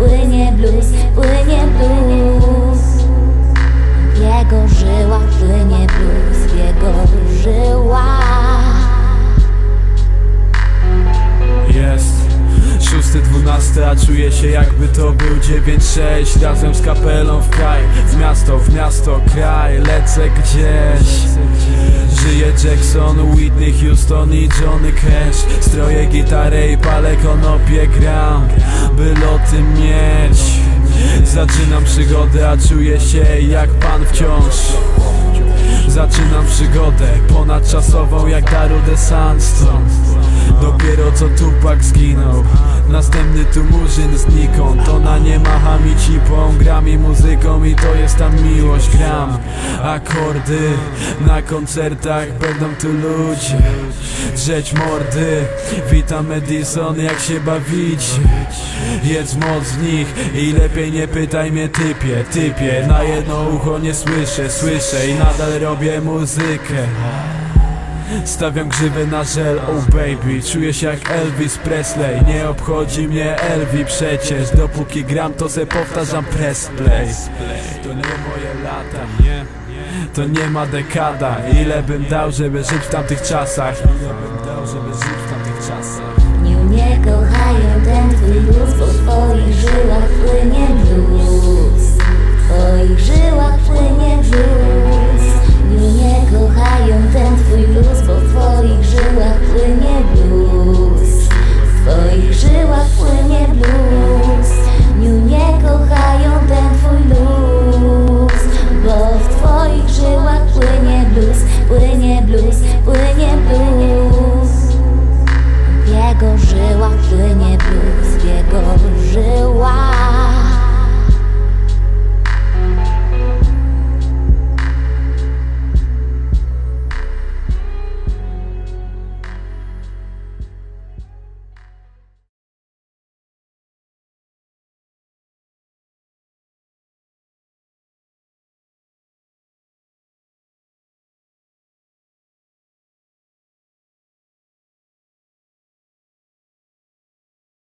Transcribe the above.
płynie blues, płynie blues. W jego żyła, płynie blues, w jego żyła. Jest szósty, dwunasty, a czuję się jakby to był 9-6 Razem z kapelą w kraj, w miasto, w miasto, kraj, lecę gdzieś. Żyje Jackson, Whitney, Houston i Johnny Cash. Stroję gitarę i palę konopie gram. By loty mieć. Zaczynam przygodę, a czuję się jak pan wciąż. Zaczynam przygodę ponadczasową jak Daru de Dopiero co Tupac zginął. Następny tu murzyn znikąd. Ona nie macha mi cipą Gra mi muzyką i to jest tam miłość. Gram akordy Na koncertach będą tu ludzie Drzeć mordy. Witam Edison jak się bawicie? Jedz moc z nich I lepiej nie pytaj mnie typie Typie. Na jedno ucho nie słyszę Słyszę i nadal robię muzykę Stawiam grzywę na żel, oh baby. Czuję się jak Elvis Presley. Nie obchodzi mnie Elvi przecież. Dopóki gram to se powtarzam press play. To nie moje lata, To nie ma dekada. Ile bym dał, żeby żyć w tamtych czasach? Ile bym dał, żeby żyć w tamtych czasach? Nie, nie kochają 往思念。